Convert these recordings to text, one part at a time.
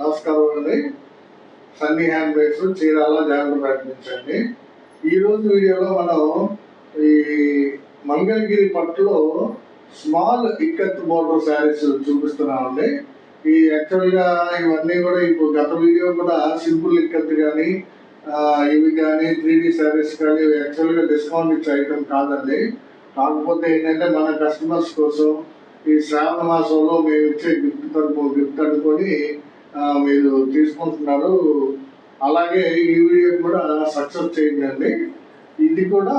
నమస్కారం అండి. Sunny hand bags Chirala జాగ్రత్త ప్రయత్నించండి ఈరోజు వీడియోలో మనం ఈ మంగళగిరి పట్టులో స్మాల్ ఇక్కత్ బోర్డర్ శారీస్ చూపిస్తున్నామండి. ఈ యాక్చువల్గా ఇవన్నీ కూడా ఇప్పుడు గత వీడియో కూడా సింపుల్ ఇక్కత్ కానీ ఇవి కానీ త్రీ డి శారీస్ కానీ ఇవి యాక్చువల్గా డిస్కౌంట్ ఇచ్చే ఐటమ్ కాదండి. కాకపోతే ఏంటంటే మన కస్టమర్స్ కోసం ఈ శ్రావణ మాసంలో మేము ఇచ్చే గిఫ్ట్ తరపు గిఫ్ట్ అనుకొని మీరు తీసుకుంటున్నారు. అలాగే ఈ వీడియో కూడా సక్సెస్ చేయండి. ఇది కూడా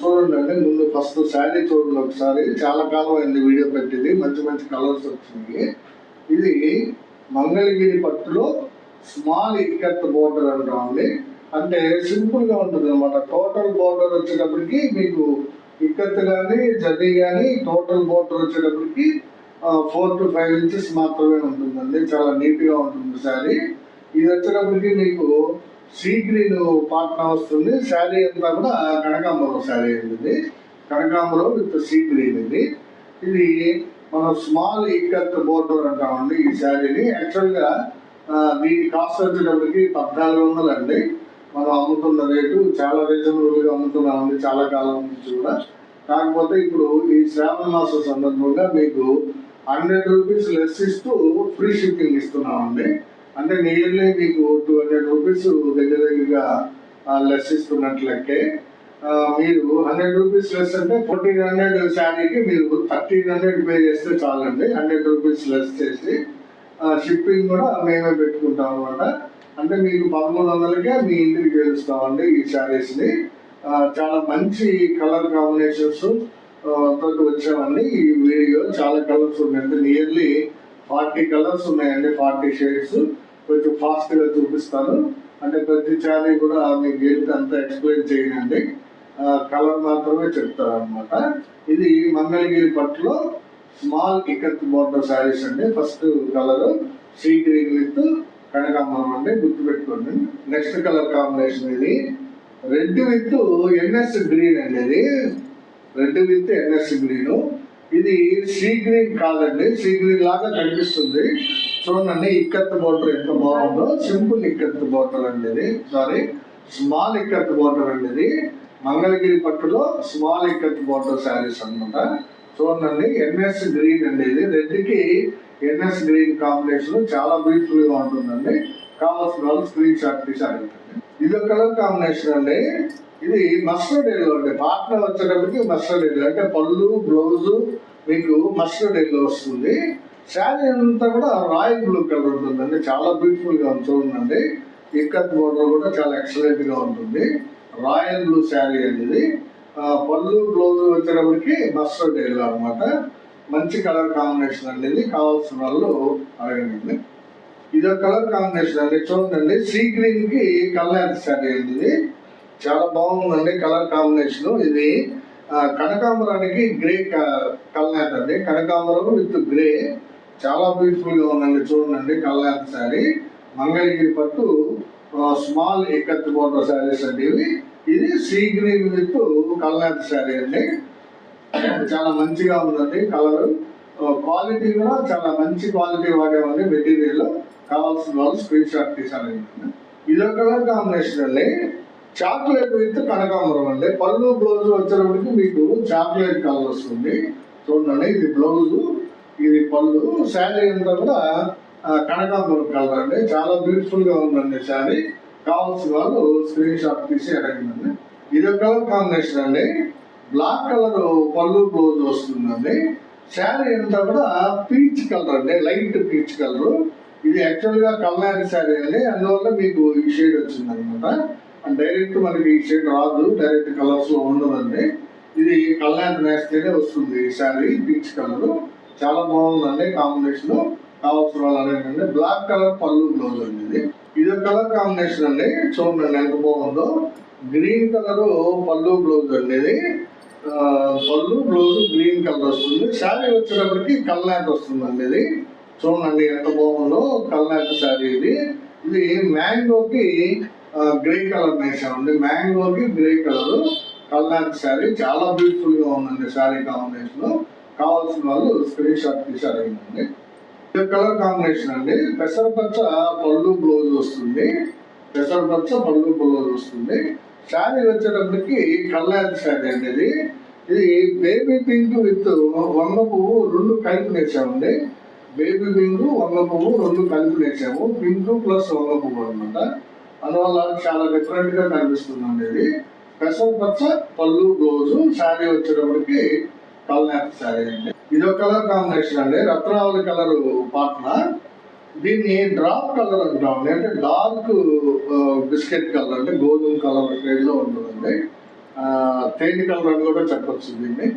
చూడండి అండి ముందు ఫస్ట్ శారీ చూడండి ఒకసారి. చాలా కాలం అయింది వీడియో పెట్టింది. మంచి మంచి కలర్స్ వచ్చింది ఇది మంగళగిరి పట్టులో స్మాల్ ఇక్కత్ బోర్డర్ అంటామండి అంటే సింపుల్గా ఉంటుంది అనమాట టోటల్ బోర్డర్ వచ్చేటప్పటికి మీకు ఇక్కత్ కానీ జర్నీ కానీ టోటల్ బోర్డర్ వచ్చేటప్పటికి ఫోర్ టు ఫైవ్ ఇంచెస్ మాత్రమే ఉంటుందండి. చాలా నీట్గా ఉంటుంది శారీ. ఇది వచ్చేటప్పటికి మీకు సీ గ్రీన్ పాట్న వస్తుంది. శారీ అంతా కూడా కనకాంబరం శారీ అండి కనకాంబరం విత్ సీ గ్రీన్ ఇది. ఇది మనం స్మాల్ ఇక్కత్ బోర్డర్ అంటామండి ఈ శారీని. యాక్చువల్గా దీని కాస్ట్ వచ్చేటప్పటికి పద్నాలుగు వందలు అండి. మనం అమ్ముతున్న రేటు చాలా రీజనబుల్గా అమ్ముతున్నామండి. చాలా కాలం నుంచి కూడా. కాకపోతే ఇప్పుడు ఈ శ్రావణ మాస సందర్భంగా మీకు హండ్రెడ్ రూపీస్ లెస్ ఇస్తూ ఫ్రీ షిప్పింగ్ ఇస్తున్నామండి. అంటే నియర్లీ మీకు టూ హండ్రెడ్ రూపీస్ దగ్గర దగ్గరగా లెస్ ఇస్తున్నట్లయితే మీరు హండ్రెడ్ రూపీస్ లెస్ అంటే ఫోర్టీన్ హండ్రెడ్ శారీకి మీరు థర్టీన్ హండ్రెడ్ పే చేస్తే చాలండి. హండ్రెడ్ రూపీస్ లెస్ చేసి షిప్పింగ్ కూడా మేమే పెట్టుకుంటాం అనమాట అంటే మీకు పదమూడు వందలకే మీ ఇంటికి తెలుస్తామండి ఈ శారీస్ని. చాలా మంచి కలర్ కాంబినేషన్స్ తోటి వచ్చామండి. ఈ వీడియో చాలా కలర్స్ ఉన్నాయండి నియర్లీ ఫార్టీ కలర్స్ ఉన్నాయండి ఫార్టీ షేడ్స్. కొంచెం ఫాస్ట్గా చూపిస్తాను. అంటే ప్రతి శారీ కూడా మీకు ఏంటి అంతా ఎక్స్ప్లెయిన్ చేయనండి. కలర్ మాత్రమే చెప్తారు అనమాట ఇది మంగళగిరి పట్టులో స్మాల్ ఇకత్ బోర్డర్ శారీస్ అండి. First colour sea green with కనకాంబరం అండి. గుర్తుపెట్టుకోండి. నెక్స్ట్ కలర్ కాంబినేషన్ ఇది. రెడ్ విత్ ఎన్ఎస్ గ్రీన్ అండి ఇది. రెడ్ విత్ ఎన్ఎస్ గ్రీన్ ఇది సీ గ్రీన్ కాదండి సీ గ్రీన్ లాగా కనిపిస్తుంది. చూడండి ఇక్కత్ బోటర్ ఎంత బాగుందో. సింపుల్ ఇక్కత్ బోటర్ అండి ఇది. సారీ స్మాల్ ఇక్కత్ బోటర్ అండి ఇది. మంగళగిరి పట్టులో స్మాల్ ఇక్కత్ బోటర్ శారీస్ అన్నమాట. చూడండి ఎన్ఎస్ గ్రీన్ అండి ఇది. రెడ్కి ఎన్ఎస్ గ్రీన్ కాంబినేషన్ చాలా బ్యూటిఫుల్గా ఉంటుందండి. కావాల్సిన వాళ్ళు స్క్రీన్ షాట్ తీసి అడుగుతారు. ఇది ఒక కలర్ కాంబినేషన్ అండి. ఇది మస్టర్డ్ ఎల్లో అండి. పార్ట్నర్ వచ్చేటప్పటికి మస్టర్డ్ ఎల్లో అంటే పళ్ళు బ్లౌజ్ మీకు మస్టర్డ్ ఎల్లో వస్తుంది. శారీ అంతా కూడా రాయల్ బ్లూ కలర్ ఉంటుందండి. చాలా బ్యూటిఫుల్గా చూడండి. ఇక్కత్ బోర్డర్ కూడా చాలా ఎక్సలెంట్గా ఉంటుంది. రాయల్ బ్లూ శారీ అనేది పళ్ళు బ్లౌజ్ వచ్చేటప్పటికి మస్టర్డ్ ఎల్లో అనమాట మంచి కలర్ కాంబినేషన్ అనేది కావాల్సిన వాళ్ళు అడగండి. ఇది ఒక కలర్ కాంబినేషన్ అండి. చూడండి సీ గ్రీన్కి కలర్ శారీ ఇది. చాలా బాగుందండి కలర్ కాంబినేషన్. ఇది కనకాంబరానికి గ్రే కలర్ అండి. కనకాంబరం విత్ గ్రే. చాలా బ్యూటిఫుల్గా ఉందండి చూడండి కలర్ శారీ. మంగళగిరి పట్టు స్మాల్ ఎక్కత్ బోర్డర్ శారీస్ అండి ఇవి. ఇది sea green with colour sari అండి. చాలా మంచిగా ఉందండి కలర్. క్వాలిటీ కూడా చాలా మంచి క్వాలిటీ వాడేవండి మెటీరియల్. కావాల్సిన వాళ్ళు స్క్రీన్ షాట్ తీసారండి ఇదో కలర్ కాంబినేషన్ అండి. చాక్లెట్ విత్ కనకాంబరం అండి. పళ్ళు బ్లౌజ్ వచ్చేటప్పటికి మీకు చాక్లెట్ కలర్ వస్తుంది. చూడండి ఇది బ్లౌజ్ ఇది పళ్ళు. శారీ అంతా కూడా కనకాంబరం కలర్ అండి. చాలా బ్యూటిఫుల్గా ఉందండి శారీ. కావాల్సిన వాళ్ళు స్క్రీన్ షాట్ తీసి అడగండి ఇది కలర్ కాంబినేషన్ అండి. బ్లాక్ కలర్ పళ్ళు బ్లౌజ్ వస్తుందండి. శారీ అంతా కూడా పీచ్ కలర్ అండి. లైట్ పీచ్ కలర్ ఇది యాక్చువల్గా శారీ అండి అందువల్ల మీకు ఈ షేడ్ వచ్చింది అనమాట డైరెక్ట్ మనకి ఈ షేడ్ రాదు డైరెక్ట్ కలర్స్లో ఉండదండి. ఇది కల్లారి నేస్తేనే వస్తుంది ఈ శారీ పీచ్ కలర్ చాలా బాగుందండి కాంబినేషన్ కావాల్సిన వాళ్ళు అడగండి. బ్లాక్ కలర్ పళ్ళు బ్లౌజ్ అండి ఇది. ఇది కలర్ కాంబినేషన్ అండి. చూడండి ఎంత బాగుందో. గ్రీన్ కలర్ పళ్ళు బ్లౌజ్ అండి ఇది. పళ్ళు బ్లౌజ్ గ్రీన్ కలర్ వస్తుంది. శారీ వచ్చేటప్పటికి కల్నాథ్ వస్తుందండి ఇది. చూడండి ఎంత బాగుందో కల్నాథ్ శారీ ఇది. ఇది మ్యాంగోకి గ్రే కలర్ వేసామండి మ్యాంగోకి గ్రే కలర్ కల్నాథ్ శారీ. చాలా బ్యూటిఫుల్గా ఉందండి శారీ కాంబినేషన్ కావాల్సిన వాళ్ళు స్క్రీన్ షాట్ తీసి అడగండి కలర్ కాంబినేషన్ అండి. పెసరపచ్చ పళ్ళు బ్లౌజ్ వస్తుంది. పెసరపచ్చ పళ్ళు బ్లౌజ్ వస్తుంది. శారీ వచ్చేటప్పటికి కల్లారి శారీ అండి ఇది. ఇది బేబీ పింక్ విత్ వంగ పువ్వు రెండు కలిపి నేర్చామండి బేబీ పింక్ వంగ పువ్వు రెండు కలిపి నేర్చాము పింక్ ప్లస్ వంగ పువ్వు అనమాట అందువల్ల చాలా డిఫరెంట్గా కనిపిస్తుందండి ఇది. పెసరపచ్చ పళ్ళు బ్లౌజ్ శారీ వచ్చేటప్పటికి కల్నాథ్ శారీ అండి. ఇది ఒక కలర్ కాంబినేషన్ అండి. రత్నావళి కలర్ పాటన దీన్ని డ్రాప్ కలర్ అంటామండి అంటే డార్క్ బిస్కెట్ కలర్ అంటే గోధుమ కలర్ షేడ్లో ఉంటుందండి తేనె కలర్ అని కూడా చెప్పొచ్చు దీన్ని.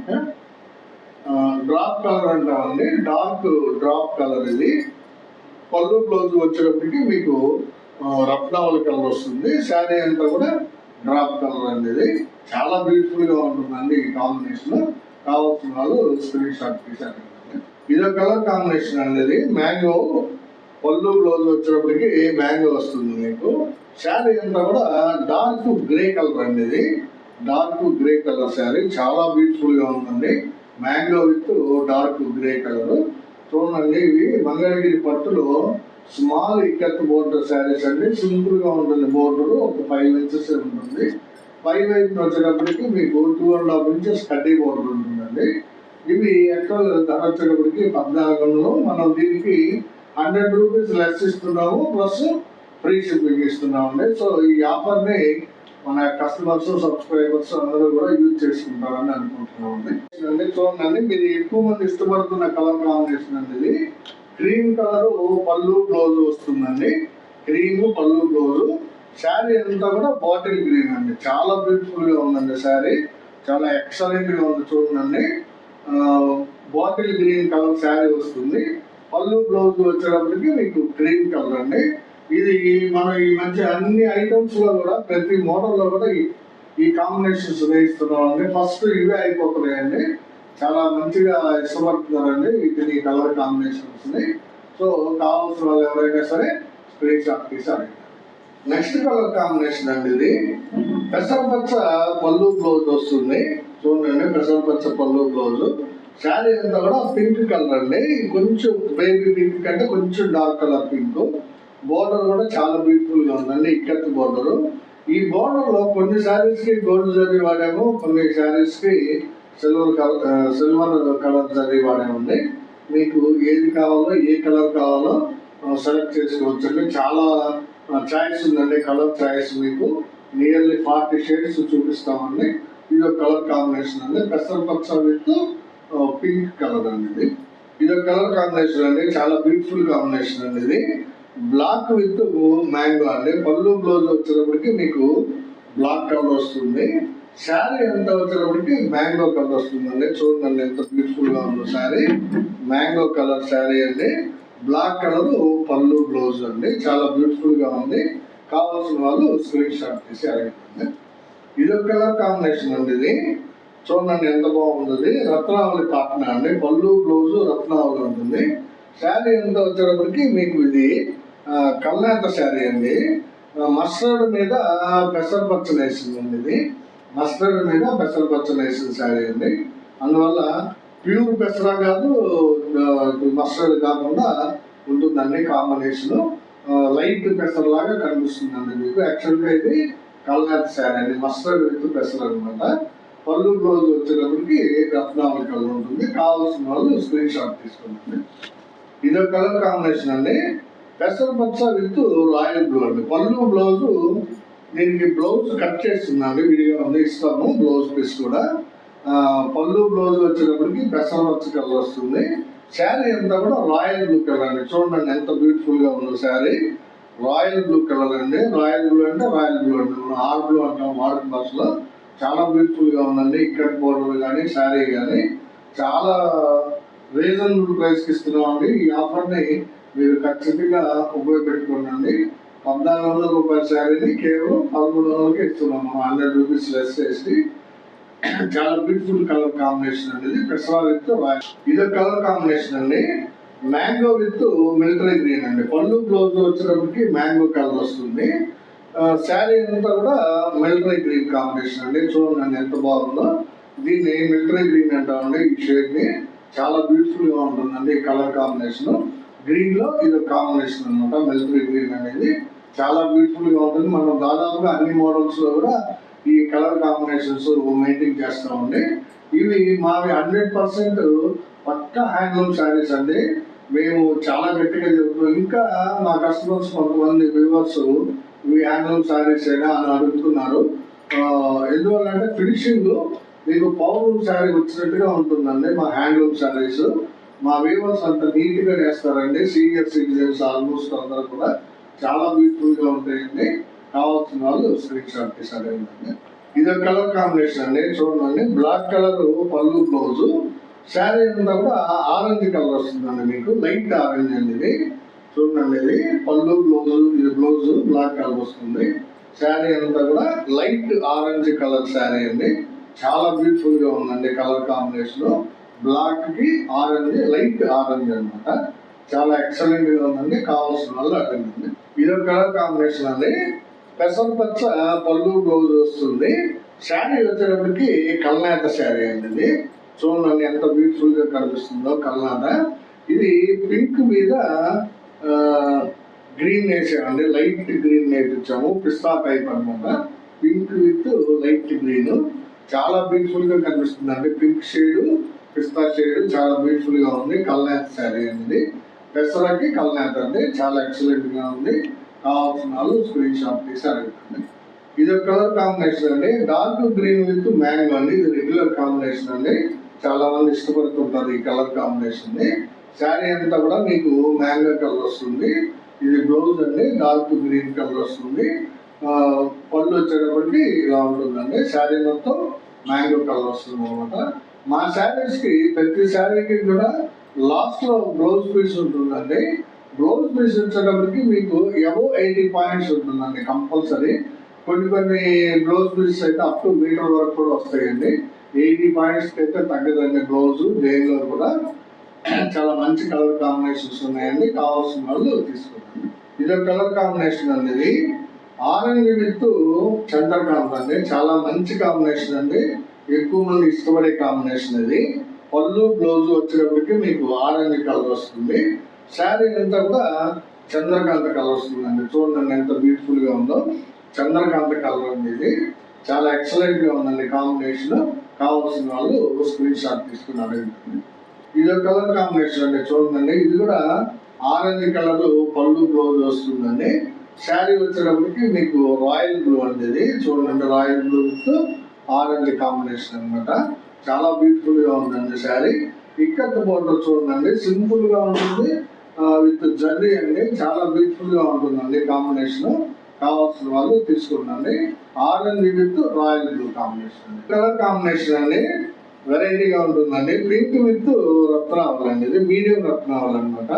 డ్రాప్ కలర్ అంటామండి. డార్క్ డ్రాప్ కలర్ ఇది. పళ్ళు బ్లౌజ్ వచ్చేటప్పటికి మీకు ఆ, కలర్ వస్తుంది. శారీ అంతా కూడా డ్రాప్ కలర్ అనేది చాలా బ్యూటిఫుల్గా ఉంటుందండి ఈ కాంబినేషన్. కావాల్సిన వాళ్ళు స్క్రీన్ షాట్ తీసాను ఇదో కలర్ కాంబినేషన్ అనేది మ్యాంగో. పళ్ళు బ్లౌజ్ వచ్చేటప్పటికి మ్యాంగో వస్తుంది మీకు? శారీ అంతా కూడా డార్క్ గ్రే కలర్ అండి ఇది. Dark grey colour sari. చాలా బ్యూటిఫుల్గా mango with dark grey colour. చూడండి ఇవి మంగళగిరి పట్టులో స్మాల్ ఇక్కత్ బోర్డర్ శారీస్ అండి. సింపుల్గా ఉంటుంది బోర్డర్ ఒక ఫైవ్ ఇంచెస్ ఉంటుంది. ఫైవ్ వైపు వచ్చేటప్పటికి మీకు టూ అండ్ హాఫ్ ఇంచెస్ కడ్డీ బోర్డర్ ఉంటుందండి. ఇవి యాక్చువల్ ధర వచ్చేటప్పటికి పద్నాలుగు వందలు. మనం దీనికి హండ్రెడ్ రూపీస్ లెస్ ఇస్తున్నాము ప్లస్ ఫ్రీ షిప్పింగ్ ఇస్తున్నామండి. సో ఈ ఆఫర్ని మన కస్టమర్స్ సబ్స్క్రైబర్స్ అందరూ కూడా యూజ్ చేసుకుంటారని అనుకుంటున్నామండి. అండి చూడండి మీరు ఎక్కువ మంది ఇష్టపడుతున్న కలర్ కాంబినేషన్ అండి ఇది క్రీమ్ కలర్ పళ్ళు బ్లౌజ్ వస్తుందండి. క్రీమ్ పళ్ళు బ్లౌజ్ శారీ అంతా కూడా బాటిల్ గ్రీన్ అండి. చాలా బ్యూటిఫుల్గా ఉందండి శారీ చాలా ఎక్సలెంట్గా ఉంది చూడండి. బాటిల్ గ్రీన్ కలర్ శారీ వస్తుంది. పళ్ళు బ్లౌజ్ వచ్చేటప్పటికి మీకు క్రీమ్ కలర్ అండి. ఇది మనం ఈ మధ్య అన్ని ఐటమ్స్లో కూడా ప్రతి మోడల్లో కూడా ఈ- ఈ కాంబినేషన్స్ వేయిస్తున్నాం అండి. ఫస్ట్ ఇవే అయిపోతున్నాయండి. చాలా మంచిగా ఇష్టపడుతున్నారండి వీటిని కలర్ కాంబినేషన్స్ని. సో కావాల్సిన వాళ్ళు ఎవరైనా సరే స్క్రీన్ షాట్ తీసారు. నెక్స్ట్ కలర్ కాంబినేషన్ అండి ఇది. పెసరపచ్చ పళ్ళు బ్లౌజ్ వస్తుంది. చూడండి పెసరపచ్చ పళ్ళు బ్లౌజ్ శారీ అంతా కూడా పింక్ కలర్ అండి. కొంచెం బేబీ పింక్ కంటే కొంచెం డార్క్ కలర్ పింక్ బోర్డర్ కూడా చాలా బ్యూటిఫుల్గా ఉందండి ఇక్కత్ బోర్డర్. ఈ బోర్డర్లో కొన్ని శారీస్కి గోల్డ్ జరీ వాడాము కొన్ని శారీస్కి silver colour silver colour zari వాడామండి. మీకు ఏది కావాలో ఏ కలర్ కావాలో సెలెక్ట్ చేసుకోవచ్చు అండి చాలా చాయిస్ ఉందండి కలర్ చాయిస్ మీకు. నియర్లీ ఫార్టీ షేడ్స్ చూపిస్తామండి. ఇది ఒక కలర్ కాంబినేషన్ అండి. పెసరపచ్చ విత్ పింక్ కలర్ అండి ఇది. ఇది ఒక కలర్ కాంబినేషన్ అండి. చాలా బ్యూటిఫుల్ కాంబినేషన్ అండి ఇది. బ్లాక్ విత్ మ్యాంగో అండి. పళ్ళు బ్లౌజ్ వచ్చేటప్పటికి మీకు బ్లాక్ కలర్ వస్తుంది. శారీ ఎంత వచ్చేటప్పటికి మ్యాంగో కలర్ వస్తుందండి. చూడండి ఎంత బ్యూటిఫుల్గా ఉందో శారీ. మ్యాంగో కలర్ శారీ అండి. బ్లాక్ కలర్ పళ్ళు బ్లౌజ్ అండి. చాలా బ్యూటిఫుల్గా ఉంది. కావాల్సిన వాళ్ళు స్క్రీన్ షాట్ తీసి అడగండి. ఇది ఒక కలర్ కాంబినేషన్ అండి ఇది. చూడండి ఎంత బాగుంది రత్నావళి పాటన అండి. పళ్ళు బ్లౌజ్ రత్నావళి ఉంటుంది. శారీ ఎంత వచ్చేటప్పటికి మీకు ఇది కల్నేత శారీ అండి? మస్టర్డ్ మీద పెసరపచ్చ వేసిందండి ఇది. మస్టర్డ్ మీద పెసరపచ్చ వేసిన శారీ అండి. అందువల్ల ప్యూర్ పెసర కాదు మస్టర్డ్ కాకుండా ఉంటుందండి కాంబినేషన్. లైట్ పెసర్ లాగా కనిపిస్తుందండి మీకు. యాక్చువల్గా ఇది కల్నేత శారీ అండి మస్టర్డ్ విత్ పెసర్ అనమాట పళ్ళు బ్లౌజ్ వచ్చేటప్పటికి రత్నావళి కలర్ ఉంటుంది. కావాల్సిన వాళ్ళు స్క్రీన్ షాట్ తీసుకుంటుంది ఇదో కలర్ కాంబినేషన్ అండి. పెసరపచ్చ విత్ రాయల్ బ్లూ అండి. పళ్ళు బ్లౌజు దీనికి బ్లౌజ్ కట్ చేస్తున్నాను. విడిగా ఉంది ఇస్తాము బ్లౌజ్ పీస్ కూడా. పళ్ళు బ్లౌజ్ వచ్చేటప్పటికి పెసరపచ్చ కలర్ వస్తుంది. శారీ అంతా కూడా రాయల్ బ్లూ కలర్ అండి. చూడండి ఎంత బ్యూటిఫుల్గా ఉందో శారీ. రాయల్ బ్లూ కలర్ అండి. రాయల్ బ్లూ అంటే రాయల్ బ్లూ అండి. మనం ఆర్ బ్లూ అంటాం వాడుక భాషలో. చాలా బ్యూటిఫుల్గా ఉందండి. ఇక్కడ బోర్డర్ కానీ శారీ కానీ. చాలా రీజనబుల్ ప్రైస్కి ఇస్తున్నామండి. ఈ ఆఫర్ని మీరు ఖచ్చితంగా ఉపయోగపెట్టుకోండి పద్నాలుగు వందల రూపాయల శారీని కేవలం పదమూడు వందలకి ఇస్తున్నాం మనం హండ్రెడ్ రూపీస్ లెస్ చేసి. చాలా బ్యూటిఫుల్ కలర్ కాంబినేషన్ అండి ఇది పెసరా విత్ ఇదో కలర్ కాంబినేషన్ అండి. మ్యాంగో విత్ మిలిటరీ గ్రీన్ అండి. పళ్ళు బ్లౌజ్ వచ్చేటప్పటికి మ్యాంగో కలర్ వస్తుంది. శారీ అంతా కూడా మిలిటరీ గ్రీన్ కాంబినేషన్ అండి. చూడండి ఎంత బాగుందో. దీన్ని మిలిటరీ గ్రీన్ అంటామండి ఈ షేడ్ని చాలా బ్యూటిఫుల్గా ఉంటుందండి ఈ కలర్ కాంబినేషన్ గ్రీన్లో ఇది కాంబినేషన్ అనమాట మిలిటరీ గ్రీన్ అనేది చాలా బ్యూటిఫుల్గా ఉంటుంది. మనం దాదాపుగా అన్ని మోడల్స్లో కూడా ఈ కలర్ కాంబినేషన్స్ మెయింటైన్ చేస్తామండి ఇవి మావి హండ్రెడ్ పర్సెంట్ పక్క హ్యాండ్లూమ్ శారీస్ అండి. మేము చాలా గట్టిగా చెప్తున్నాం ఇంకా మా కస్టమర్స్ కొంతమంది వ్యూవర్స్ ఇవి హ్యాండ్లూమ్ శారీస్ అయినా అని అడుగుతున్నారు. ఎందువల్ల అంటే ఫినిషింగ్ మీకు పౌర్లూమ్ శారీ వచ్చినట్టుగా ఉంటుందండి మా హ్యాండ్లూమ్ శారీస్ మా వీవర్స్ అంత నీట్గా సీనియర్ సిటిజన్స్ ఆల్మోస్ట్ అందరూ కూడా చాలా బ్యూటిఫుల్గా ఉంటాయండి. కావాల్సిన వాళ్ళు స్క్రీన్ షాట్ తీసారండి ఇది కలర్ కాంబినేషన్ అండి. చూడండి. Black colour pallu blouse. Sari అంతా కూడా ఆరెంజ్ కలర్ వస్తుందండి మీకు. లైట్ ఆరెంజ్ అండి ఇది. చూడండి ఇది. పళ్ళు బ్లౌజ్ ఇది బ్లౌజ్ బ్లాక్ కలర్ వస్తుంది. శారీ అంతా కూడా లైట్ ఆరెంజ్ కలర్ శారీ అండి. చాలా బ్యూటిఫుల్గా ఉందండి కలర్ కాంబినేషన్. బ్లాక్కి ఆరెంజ్ లైట్ ఆరెంజ్ అనమాట చాలా ఎక్సలెంట్గా ఉందండి. కావాల్సిన వాళ్ళు అడగండి. ఇది కలర్ కాంబినేషన్ అండి. పెసర పచ్చ పళ్ళు బ్లౌజ్ వస్తుంది. శారీ వచ్చేటప్పటికి కల్నాథ శారీ అండి. ఇది చూడండి ఎంత బ్యూటిఫుల్గా కనిపిస్తుందో కల్నాథ ఇది పింక్ మీద గ్రీన్ వేసామండి. లైట్ గ్రీన్ వేపించాము పిస్తా టైప్ అన్నమాట. Pink with light green. చాలా బ్యూటిఫుల్గా కనిపిస్తుంది అండి పింక్ షేడ్ పిస్తా షేడ్ చాలా బ్యూటిఫుల్గా ఉంది. కల్నాథ్ శారీ అండి. పెసరకి కల్నాథ్ అండి. చాలా ఎక్సలెంట్గా ఉంది. కావాల్సిన వాళ్ళు స్క్రీన్ షాట్ తీసి అడుగుతుంది ఇది ఒక కలర్ కాంబినేషన్ అండి. డార్క్ గ్రీన్ విత్ మ్యాంగో అండి. ఇది రెగ్యులర్ కాంబినేషన్ అండి. చాలా మంది ఇష్టపడుతుంటారు ఈ కలర్ కాంబినేషన్ని. శారీ అంతా కూడా మీకు మ్యాంగో కలర్ వస్తుంది. ఇది బ్లౌజ్ అండి. డార్క్ గ్రీన్ కలర్ వస్తుంది. పళ్ళు వచ్చేటప్పటికి ఇలా ఉంటుందండి. శారీ మొత్తం మ్యాంగో కలర్ వస్తుంది అనమాట మా శారీస్కి ప్రతి శారీకి కూడా లాస్ట్లో బ్లౌజ్ పీస్ ఉంటుందండి. బ్లౌజ్ పీస్ వచ్చేటప్పటికి మీకు ఎబో ఎయిటీ పాయింట్స్ ఉంటుందండి కంపల్సరీ కొన్ని కొన్ని బ్లౌజ్ పీస్ అయితే అప్ టు మీటర్ వరకు కూడా వస్తాయండి. ఎయిటీ పాయింట్స్ అయితే తగ్గదండి బ్లౌజ్ దేనిలో కూడా. చాలా మంచి కలర్ కాంబినేషన్స్ ఉన్నాయండి. కావాల్సిన వాళ్ళు తీసుకోండి. ఇది కలర్ కాంబినేషన్ అండి ఇది. ఆరెంజ్ విత్ చంద్రకాంత్ అండి చాలా మంచి కాంబినేషన్ అండి. ఎక్కువ మంది ఇష్టపడే కాంబినేషన్ ఇది పళ్ళు బ్లౌజ్ వచ్చేటప్పటికి మీకు ఆరెంజ్ కలర్ వస్తుంది. శారీ అంతా కూడా చంద్రకాంత కలర్ వస్తుందండి. చూడండి ఎంత బ్యూటిఫుల్గా ఉందో. చంద్రకాంత కలర్ అండి ఇది చాలా ఎక్సలెంట్గా ఉందండి కాంబినేషన్ కావాల్సిన వాళ్ళు స్క్రీన్ షాట్ తీసుకున్నారు ఇది ఒక కలర్ కాంబినేషన్ అండి చూడండి. ఇది కూడా ఆరెంజ్ కలర్ పళ్ళు బ్లౌజ్ వస్తుందండి. శారీ వచ్చేటప్పటికి మీకు రాయల్ బ్లూ అండి ఇది. చూడండి royal blue with orange combination అనమాట చాలా బ్యూటిఫుల్గా ఉందండి శారీ. ఇక్కత్ బోర్డర్ చూడండి సింపుల్గా ఉంటుంది. విత్ జర్రీ అండి. చాలా బ్యూటిఫుల్గా ఉంటుందండి కాంబినేషన్ కావాల్సిన వాళ్ళు తీసుకుంటండి orange with royal blue combination colour combination అండి. వెరైటీగా ఉంటుందండి. పింక్ విత్ రత్నావల్ అండి. ఇది మీడియం రత్నావల్ అనమాట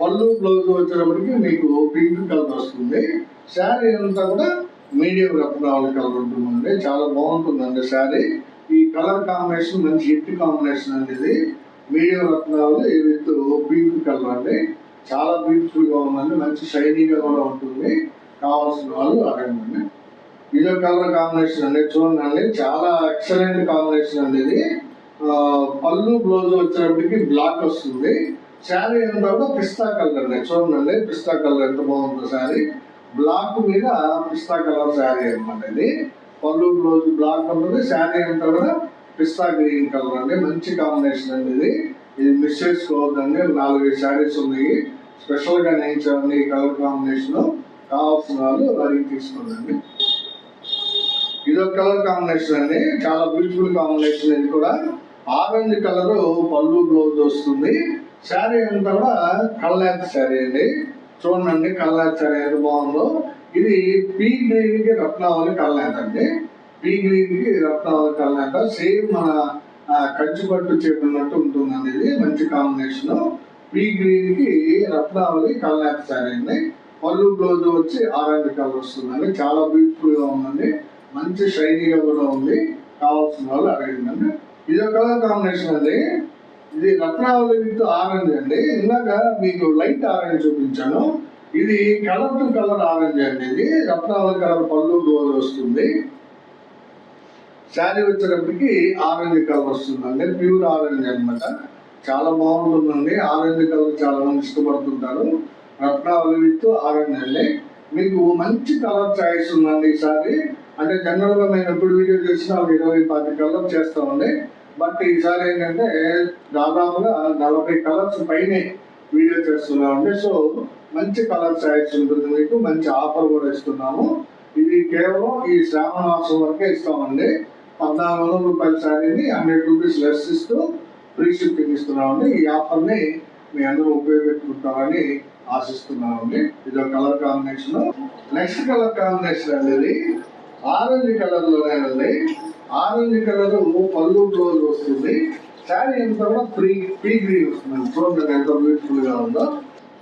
పళ్ళు బ్లౌజ్ వచ్చేటప్పటికి మీకు పింక్ కలర్ వస్తుంది. శారీ అంతా కూడా మీడియం రత్నావళి కలర్ ఉంటుందండి. చాలా బాగుంటుందండి శారీ. ఈ కలర్ కాంబినేషన్ మంచి హిట్ కాంబినేషన్ అండి ఇది మీడియం రత్నాలు విత్ పింక్ కలర్ అండి. చాలా బ్యూటిఫుల్గా ఉందండి. మంచి షైనీగా కూడా ఉంటుంది. కావాల్సిన వాళ్ళు అడగండి. ఇది కలర్ కాంబినేషన్ అండి. చూడండి చాలా ఎక్సలెంట్ కాంబినేషన్ అండి ఇది. పళ్ళు బ్లౌజ్ వచ్చేటప్పటికి బ్లాక్ వస్తుంది. శారీ అంతా పిస్తా కలర్ అండి. చూడండి పిస్తా కలర్ ఎంత బాగుంటుంది శారీ. బ్లాక్ మీద పిస్తా కలర్ శారీ అన్నమాట ఇది. పళ్ళు బ్లౌజ్ బ్లాక్ ఉంటుంది. శారీ అంతా కూడా పిస్తా గ్రీన్ కలర్ అండి. మంచి కాంబినేషన్ అండి ఇది. ఇది మిస్ చేసుకోవద్దండి. నాలుగైదు శారీస్ ఉన్నాయి. స్పెషల్గా నేర్చామండి ఈ కలర్ కాంబినేషన్ కావాల్సిన వాళ్ళు అడిగి తీసుకోండి. ఇది ఒక కలర్ కాంబినేషన్ అండి. చాలా బ్యూటిఫుల్ కాంబినేషన్ ఇది కూడా. ఆరెంజ్ కలర్ పళ్ళు బ్లౌజ్ వస్తుంది. శారీ అంతా కూడా కళ్ళ శారీ అండి. చూడండి కల్లాత్ శారీ బాగుందో. ఇది పీ గ్రీన్కి రత్నావళి కల్లాత్ అండి పీ గ్రీన్కి రత్నావళి కళ్ళనేత సేమ్ మన కంచుపట్టు కంచి చెప్పినట్టు ఉంటుందండి ఇది. మంచి కాంబినేషన్ పీ గ్రీన్కి రత్నావళి కళ్ళనేత శారీ అండి పళ్ళు బ్లౌజ్ వచ్చి ఆరెంజ్ కలర్ వస్తుందండి. చాలా బ్యూటిఫుల్గా ఉందండి. మంచి షైనీగా కూడా ఉంది. కావాల్సిన వాళ్ళు అడగండి. ఇది ఒక కలర్ కాంబినేషన్ అండి. ఇది రత్నావళి విత్ ఆరెంజ్ అండి. ఇందాక మీకు లైట్ ఆరెంజ్ చూపించాను. ఇది కలర్ టు కలర్ ఆరెంజ్ అండి ఇది. రత్నావళి కలర్ పళ్ళు డోర్ వస్తుంది. శారీ వచ్చేటప్పటికి ఆరెంజ్ కలర్ వస్తుందండి. ప్యూర్ ఆరెంజ్ అనమాట చాలా బాగుంటుందండి. ఆరెంజ్ కలర్ చాలా మంది ఇష్టపడుతుంటారు. రత్నావళి విత్ ఆరెంజ్ అండి. మీకు మంచి కలర్ చాయిస్ ఉందండి ఈసారి అంటే జనరల్గా మేము ఎప్పుడు వీడియో చేసినా ఒక ఇరవై పాతి కలర్ చేస్తామండి. బట్ ఈసారి ఏంటంటే దాదాపుగా నలభై కలర్స్ పైనే వీడియో చేస్తున్నామండి సో మంచి కలర్ చాయిస్ ఉంటుంది మీకు మంచి ఆఫర్ కూడా ఇస్తున్నాము. ఇది కేవలం ఈ శ్రావణ మాసం వరకే ఇస్తామండి. పద్నాలుగు వందల రూపాయల శారీని హండ్రెడ్ రూపీస్ లెస్ ఇస్తూ ఫ్రీ షిప్పింగ్ ఇస్తున్నామండి. ఈ ఆఫర్ని మీ అందరూ ఉపయోగించుకుంటామని ఆశిస్తున్నామండి. ఇది ఒక colour combination. Next colour combination అనేది ఆరెంజ్ కలర్లోనే లోనేనండి ఆరెంజ్ కలర్ పళ్ళు బ్లౌజ్ వస్తుంది. శారీ ఎంత కూడా ప్రీ పీ గ్రీన్ వస్తుంది. చూడండి ఎంత బ్యూటిఫుల్గా ఉందో.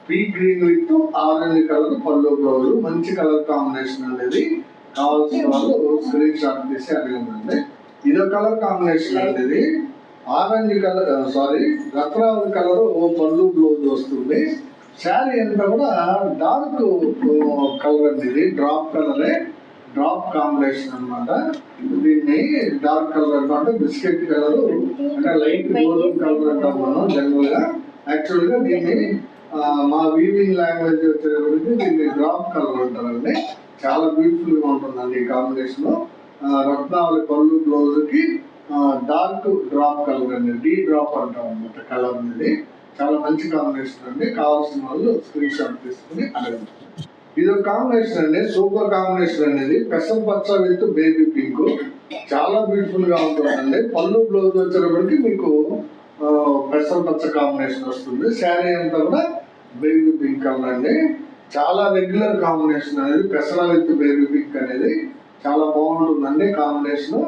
Pea green with orange colour pallu blouse మంచి కలర్ కాంబినేషన్ అనేది కావాల్సిన వాళ్ళు స్క్రీన్ షాట్ తీసి అడిగిందండి ఇదో కలర్ కాంబినేషన్ అనేది ఇది ఆరెంజ్ కలర్ సారీ రకరాల కలర్ పళ్ళు బ్లౌజ్ వస్తుంది. శారీ అంతా కూడా డార్క్ కలర్ అండి ఇది. డ్రాప్ కలరే. డ్రాప్ కాంబినేషన్ అన్నమాట. దీన్ని డార్క్ కలర్ అంటే బిస్కెట్ కలర్ అంటే లైట్ గోల్డెన్ కలర్ అంటాం మనం జనరల్గా యాక్చువల్గా దీన్ని మా వీవింగ్ లాంగ్వేజ్ వచ్చేటప్పటికి దీన్ని డ్రాప్ కలర్ అంటారండి. చాలా బ్యూటిఫుల్గా ఉంటుందండి ఈ కాంబినేషన్ రత్నావళి పళ్ళు బ్లౌజ్కి డార్క్ డ్రాప్ కలర్ అండి. డీ డ్రాప్ అంటాం అనమాట కలర్ అనేది. చాలా మంచి కాంబినేషన్ అండి. కావాల్సిన వాళ్ళు స్క్రీన్ షాట్ తీసుకుని అడగండి. ఇది ఒక కాంబినేషన్ అండి. సూపర్ కాంబినేషన్ అనేది పెసర పచ్చ విత్ బేబీ పింక్ చాలా బ్యూటిఫుల్గా ఉంటుందండి. పళ్ళు బ్లౌజ్ వచ్చేటప్పటికి మీకు పెసం పెసర పచ్చ కాంబినేషన్ వస్తుంది. శారీ అంతా కూడా బేబీ పింక్ అవునండి చాలా రెగ్యులర్ కాంబినేషన్ అనేది పెసర విత్ బేబీ పింక్ అనేది చాలా బాగుంటుందండి కాంబినేషన్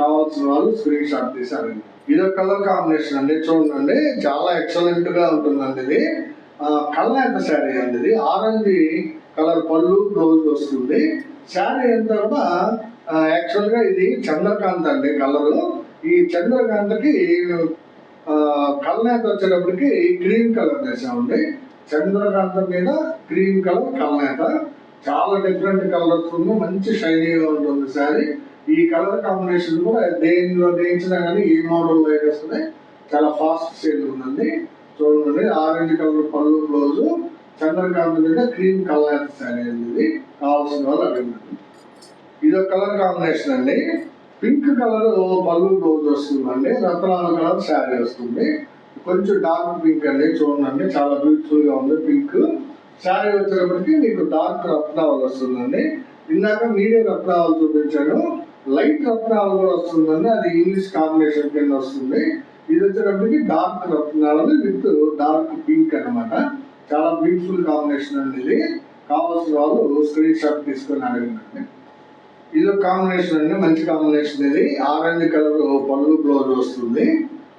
కావాల్సిన వాళ్ళు స్క్రీన్ షాట్ తీసారండి ఇది కలర్ కాంబినేషన్ అండి. చూడండి చాలా ఎక్సలెంట్గా ఉంటుందండి ఇది. కళ్ళ శారీ అండి ఇది? ఆరెంజ్ కలర్ పళ్ళు బ్లౌజ్ వస్తుంది. శారీ ఎంత కూడా యాక్చువల్గా ఇది చంద్రకాంత్ అండి కలరు. ఈ చంద్రకాంతకి కల్నేత వచ్చేటప్పటికి గ్రీన్ కలర్ వేసామండి చంద్రకాంత మీద గ్రీన్ కలర్ కల్నేత. చాలా డిఫరెంట్ కలర్స్ ఉంది మంచి షైనీగా ఉంటుంది శారీ. ఈ కలర్ కాంబినేషన్ కూడా దేనిలో దేయించినా కానీ ఈ మోడల్ వేస్తుంది చాలా ఫాస్ట్ సేల్ ఉందండి. చూడండి orange colour pallu blouse Chandrakanta మీద క్రీమ్ కలర్ శారీ అనేది కావాల్సిన వాళ్ళు ఇది ఒక కలర్ కాంబినేషన్ అండి. పింక్ కలర్ పళ్ళు బ్లౌజ్ వస్తుందండి. రత్నాల కలర్ శారీ వస్తుంది. కొంచెం డార్క్ పింక్ అండి. చూడండి చాలా బ్యూటిఫుల్గా ఉంది పింక్. శారీ వచ్చేటప్పటికి మీకు డార్క్ రత్నాలు వస్తుందండి. ఇందాక మీడియం రత్నాలు చూపించాను. లైట్ రత్నాలు కూడా వస్తుందండి. అది ఇంగ్లీష్ కాంబినేషన్ కింద వస్తుంది. ఇది వచ్చేటప్పటికి డార్క్ రత్నాలు విత్ డార్క్ పింక్ అన్నమాట. చాలా బ్యూటిఫుల్ కాంబినేషన్ అండి ఇది. కావాల్సిన వాళ్ళు స్క్రీన్ షాట్ తీసుకొని అడగండి. ఇది ఒక కాంబినేషన్ అండి మంచి కాంబినేషన్ ఇది. ఆరెంజ్ కలర్ పళ్ళు బ్లౌజ్ వస్తుంది.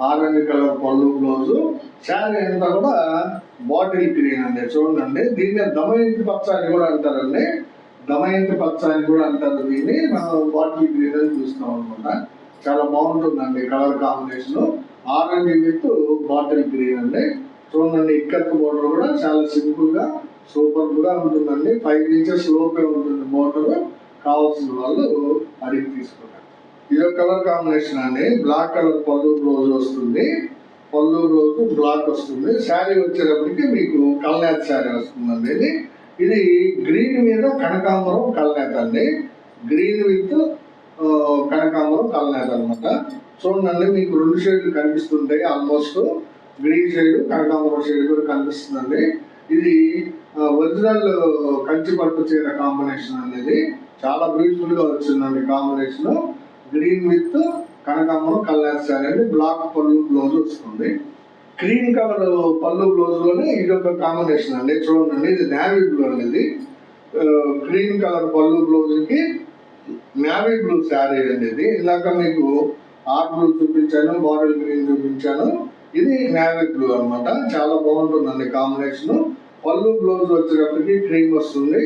Orange colour pallu blouse sari అంతా కూడా బాటిల్ గ్రీన్ అండి చూడండి. దీన్ని దమయంతి పచ్చ అని కూడా అంటారండి. దమయంతి పచ్చ అని కూడా అంటారు దీన్ని. మనం బాటిల్ గ్రీన్ అని చూస్తాం అనమాట చాలా బాగుంటుందండి colour combination orange with bottle green అండి. చూడండి ఇక్కత్ బోర్డర్ కూడా చాలా సింపుల్గా సూపర్గా ఉంటుందండి. ఫైవ్ ఇంచెస్ లోపే ఉంటుంది బోర్డర్ కావాల్సిన వాళ్ళు అడిగి తీసుకుంటారు ఇది ఒక కలర్ కాంబినేషన్ అండి. బ్లాక్ కలర్ పళ్ళు రోజు వస్తుంది. పళ్ళు రోజు బ్లాక్ వస్తుంది. శారీ వచ్చేటప్పటికి మీకు కల్నేత శారీ వస్తుందండి ఇది. ఇది గ్రీన్ మీద కనకాంబరం కల్నేత అండి. గ్రీన్ విత్ కనకాంబరం కల్నేత అనమాట చూడండి మీకు రెండు షేడ్లు కనిపిస్తుంటాయి ఆల్మోస్ట్ గ్రీన్ షేడ్ కనకాంబరం షేడ్ కూడా కనిపిస్తుందండి. ఇది ఒరిజినల్ కంచి పట్టు చీర కాంబినేషన్ అనేది చాలా బ్యూటిఫుల్గా వచ్చిందండి కాంబినేషన్. గ్రీన్ విత్ కనకాంబరం కలర్ శారీ అండి. బ్లాక్ పళ్ళు బ్లౌజ్ వస్తుంది. క్రీమ్ కలర్ పళ్ళు బ్లౌజ్లోనే ఇది ఒక కాంబినేషన్ అండి. చూడండి ఇది నేవీ బ్లూ అనేది క్రీమ్ కలర్ పళ్ళు బ్లౌజ్కి నావీ బ్లూ శారీ అనేది ఇందాక మీకు ఆర్ బ్లూ చూపించాను బాటిల్ గ్రీన్ చూపించాను. ఇది నావీ బ్లూ అన్నమాట. చాలా బాగుంటుందండి కాంబినేషన్. పళ్ళు బ్లౌజ్ వచ్చేటప్పటికి క్రీమ్ వస్తుంది.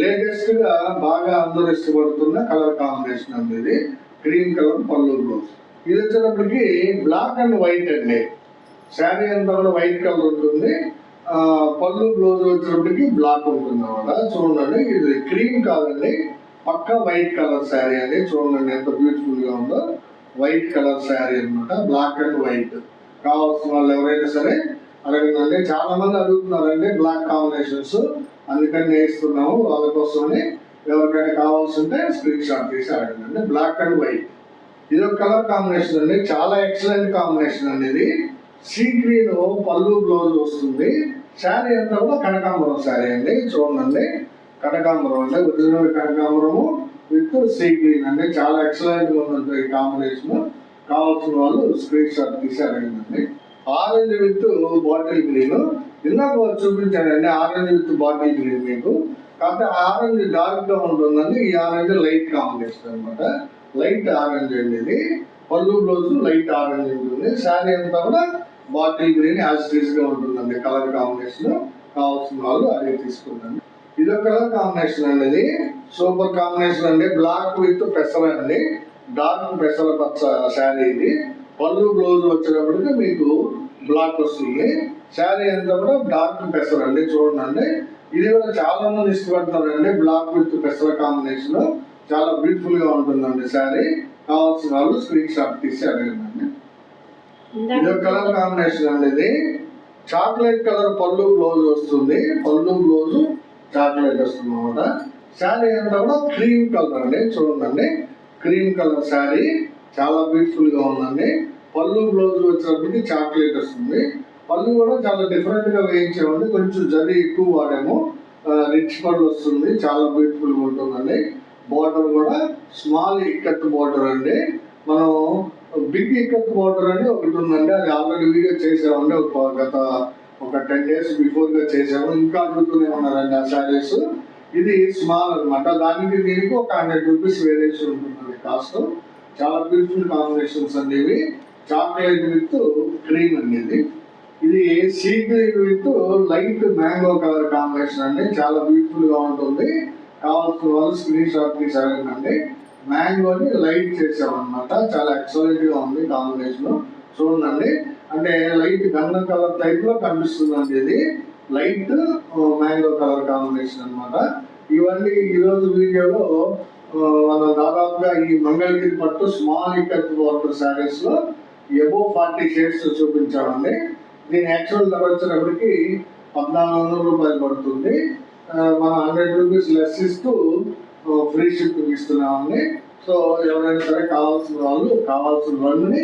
లేటెస్ట్గా బాగా అందరూ ఇష్టపడుతున్న కలర్ కాంబినేషన్ అండి ఇది. Cream colour pallu blouse. ఇది వచ్చేటప్పటికి బ్లాక్ అండ్ వైట్ అండి. శారీ అంతా కూడా వైట్ కలర్ ఉంటుంది. పళ్ళు బ్లౌజ్ వచ్చేటప్పటికి బ్లాక్ ఉంటుంది అనమాట చూడండి ఇది క్రీమ్ కాదండి. పక్క వైట్ కలర్ శారీ అండి. చూడండి ఎంత బ్యూటిఫుల్గా ఉందో. వైట్ కలర్ శారీ అన్నమాట. Black and white. కావాల్సిన వాళ్ళు ఎవరైనా సరే అడగండి. చాలా మంది అడుగుతున్నారండి బ్లాక్ కాంబినేషన్స్ అందుకని నేస్తున్నాము వాళ్ళ కోసమని ఎవరికైనా కావాల్సి ఉంటే స్క్రీన్ షాట్ తీసి అడగండి. బ్లాక్ అండ్ వైట్ ఇది ఒక కలర్ కాంబినేషన్ అండి. చాలా ఎక్సలెంట్ కాంబినేషన్ అండి ఇది. సీ గ్రీన్ పళ్ళు బ్లౌజ్ వస్తుంది శారీ అంతా కూడా కనకాంబరం శారీ అండి. చూడండి. కనకాంబరం అంటే ఒరిజినల్ కనకాంబరము విత్ సీ గ్రీన్ అండి. చాలా ఎక్సలెంట్ ఉంటుంది ఈ కాంబినేషన్ కావాల్సిన వాళ్ళు స్క్రీన్ షాట్ తీసి అడగండి ఆరెంజ్ విత్ బాటిల్ గ్రీన్. ఇందాక చూపించానండి ఆరెంజ్ విత్ బాటిల్ గ్రీన్ మీకు. కాకపోతే ఆరెంజ్ డార్క్గా ఉంటుందండి ఈ ఆరెంజ్ లైట్ కాంబినేషన్ అనమాట లైట్ ఆరెంజ్ అండి ఇది. పళ్ళు బ్లౌజ్ లైట్ ఆరెంజ్ ఉంటుంది. శారీ అంతా కూడా బాటిల్ గ్రీన్ యాజ్గా ఉంటుందండి కలర్ కాంబినేషన్. కావాల్సిన వాళ్ళు అదే తీసుకుంటాను ఇది ఒక కలర్ కాంబినేషన్ అండి ఇది. సూపర్ కాంబినేషన్ అండి. బ్లాక్ విత్ పెసర అండి డార్క్ పెసర పచ్చ శారీ ఇది. పళ్ళు బ్లౌజ్ వచ్చేటప్పటికి మీకు బ్లాక్ వస్తుంది. శారీ అంతా కూడా డార్క్ పెసర అండి చూడండి. ఇది కూడా చాలా మంది ఇష్టపడతారండి బ్లాక్ విత్ పెసర కాంబినేషన్ చాలా బ్యూటిఫుల్గా ఉంటుందండి శారీ. కావాల్సిన వాళ్ళు స్క్రీన్ షాట్ తీసి అడగండి. ఇది ఒక కలర్ కాంబినేషన్ అండి ఇది. చాక్లెట్ కలర్ పళ్ళు బ్లౌజ్ వస్తుంది. పళ్ళు బ్లౌజ్ చాక్లెట్ వస్తుంది అనమాట శారీ అంతా కూడా క్రీమ్ కలర్ అండి చూడండి. క్రీమ్ కలర్ శారీ చాలా బ్యూటిఫుల్గా ఉందండి. పళ్ళు బ్లౌజ్ వచ్చినప్పటికి చాక్లెట్ వస్తుంది. పళ్ళు కూడా చాలా డిఫరెంట్గా వేయించామండి. కొంచెం జరి ఎక్కువ వాడాము. రిచ్ పళ్ళు వస్తుంది. చాలా బ్యూటిఫుల్గా ఉంటుందండి. బార్డర్ కూడా స్మాల్ ఇక్కత్ బార్డర్ అండి. మనం బిగ్ ఇక్కత్ బార్డర్ అని ఒకటి ఉందండి. అది ఆల్రెడీ వీడియో చేసామండి. ఒక గత ఒక టెన్ డేస్ బిఫోర్గా చేసాము. ఇంకా అడుగుతూనే ఉన్నారండి ఆ శారీస్. ఇది స్మాల్ అన్నమాట. దానికి దీనికి ఒక హండ్రెడ్ రూపీస్ వేరియేషన్ ఉంటుంది కాస్ట్ చాలా బ్యూటిఫుల్ కాంబినేషన్స్ అండి ఇవి చాక్లెట్ విత్ క్రీమ్ అనేది. ఇది sea green with light mango colour combination అండి. చాలా బ్యూటిఫుల్గా ఉంటుంది. కావాల్సిన వాళ్ళు స్క్రీన్ షాట్ తీసారండి మ్యాంగోని లైట్ చేసామన్నమాట. చాలా ఎక్సలెంట్గా ఉంది కాంబినేషన్ చూడండి. అంటే లైట్ గంధం కలర్ టైప్లో కనిపిస్తుందండి ఇది. లైట్ మ్యాంగో కలర్ కాంబినేషన్ అన్నమాట. ఇవన్నీ ఈ రోజు వీడియోలో మన దాదాపుగా ఈ మంగళగిరి పట్టు స్మాల్ ఇక్కత్ వాటర్ శారీస్లో ఎబో ఫార్టీ షేడ్స్ చూపించామండి. దీని యాక్చువల్ ధర వచ్చినప్పటికి పద్నాలుగు వందల రూపాయలు పడుతుంది. మనం హండ్రెడ్ రూపీస్ లెస్ ఇస్తూ ఫ్రీ షిప్పింగ్ ఇస్తున్నామండి. సో ఎవరైనా సరే కావాల్సిన వాళ్ళు కావాల్సిన వాళ్ళని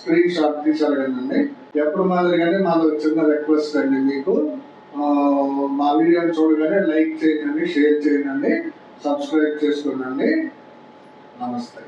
స్క్రీన్ షాట్ తీసి అడగండి ఎప్పుడు మాదిరిగానే మాది ఒక చిన్న రిక్వెస్ట్ అండి మీకు. మా వీడియోని చూడగానే లైక్ చేయండి షేర్ చేయండి సబ్స్క్రైబ్ చేసుకోండి నమస్తే.